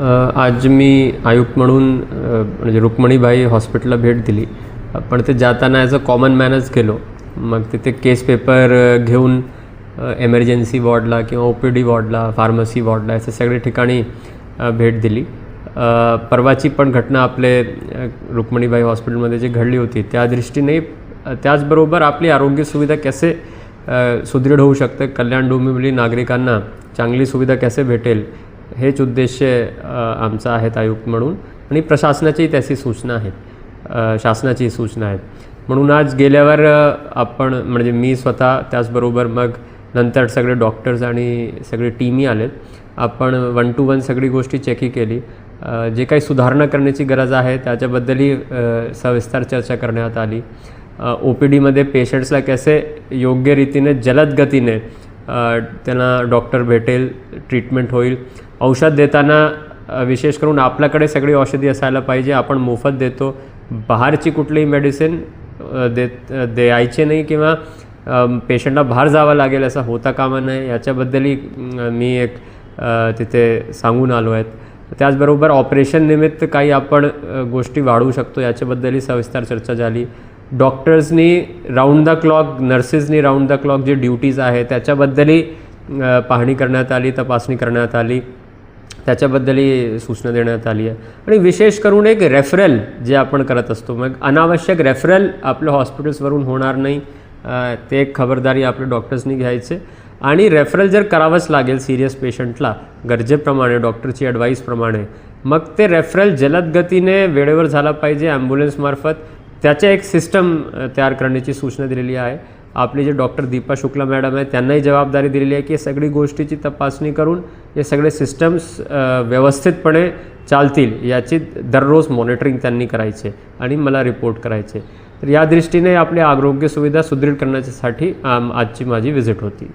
आज मी आयुक्त म्हणून म्हणजे रुक्मणीबाई हॉस्पिटलला भेट दिली. पण ते जाताना ॲज अ कॉमन मॅनच गेलो. मग तिथे केस पेपर घेऊन एमर्जन्सी वॉर्डला किंवा ओ पी डी वॉर्डला फार्मसी वॉर्डला असे सगळे ठिकाणी भेट दिली. परवाची पण घटना आपले रुक्मणीबाई हॉस्पिटलमध्ये जी घडली होती त्या दृष्टीने त्याचबरोबर आपली आरोग्य सुविधा कसे सुदृढ होऊ शकते कल्याण डोंबिवली नागरिकांना चांगली सुविधा कसे भेटेल हेच उद्देश आमचा आहेत आयुक्त म्हणून. आणि प्रशासनाचीही त्याची सूचना आहेत. शासनाची सूचना आहेत. म्हणून आज गेल्यावर आपण म्हणजे मी स्वतः त्याचबरोबर मग नंतर सगळे डॉक्टर्स आणि सगळे टीमही आलेत. आपण वन टू वन सगळी गोष्टी चेकही केली. जे काही सुधारणा करण्याची गरज आहे त्याच्याबद्दलही सविस्तर चर्चा करण्यात आली. ओ पी डीमध्ये पेशंट्सला कसे योग्य रीतीने जलद गतीने त्यांना डॉक्टर भेटेल ट्रीटमेंट होईल. औषध देताना विशेष करून आपल्याकडे सगळी औषधी असायला पाहिजे. आपण मोफत देतो. बाहेरची कुठलीही मेडिसिन देत द्यायची द्यायचे नाही किंवा पेशंटला बाहेर जावं लागेल असं होता कामा नये. याच्याबद्दलही मी एक तिथे सांगून आलो आहेत त्याचबरोबर ऑपरेशन निमित्त काही आपण गोष्टी वाढवू शकतो. याच्याबद्दलही सविस्तर चर्चा झाली. डॉक्टर्सनी राऊंड द क्लॉक नर्सेसनी राऊंड द क्लॉक जे ड्युटीज आहे त्याच्याबद्दलही पाहणी करण्यात आली तपासणी करण्यात आली. त्याच्याबद्दलही सूचना देण्यात आली आहे. आणि विशेष करून एक रेफरल जे आपण करत असतो मग अनावश्यक रेफरल आपल्या हॉस्पिटल्सवरून होणार नाही ते एक खबरदारी आपल्या डॉक्टर्सनी घ्यायचे. आणि रेफरल जर करावंच लागेल सिरियस पेशंटला गरजेप्रमाणे डॉक्टरची ॲडवाईसप्रमाणे मग ते रेफरल जलद गतीने वेळेवर झाला पाहिजे ॲम्ब्युलन्समार्फत. त्याच्या एक सिस्टम तयार करण्याची सूचना दिलेली आहे. आपले जे डॉक्टर दीपा शुक्ला मॅडम आहे त्यांनाही जबाबदारी दिलेली आहे की सगळी गोष्टीची तपासणी करून हे सगळे सिस्टम्स व्यवस्थितपणे चालतील याची दररोज मॉनिटरिंग त्यांनी करायचे आणि मला रिपोर्ट करायचे. तर या दृष्टीने आपली आरोग्य सुविधा सुदृढ करण्यासाठी आजची माझी व्हिजिट होती.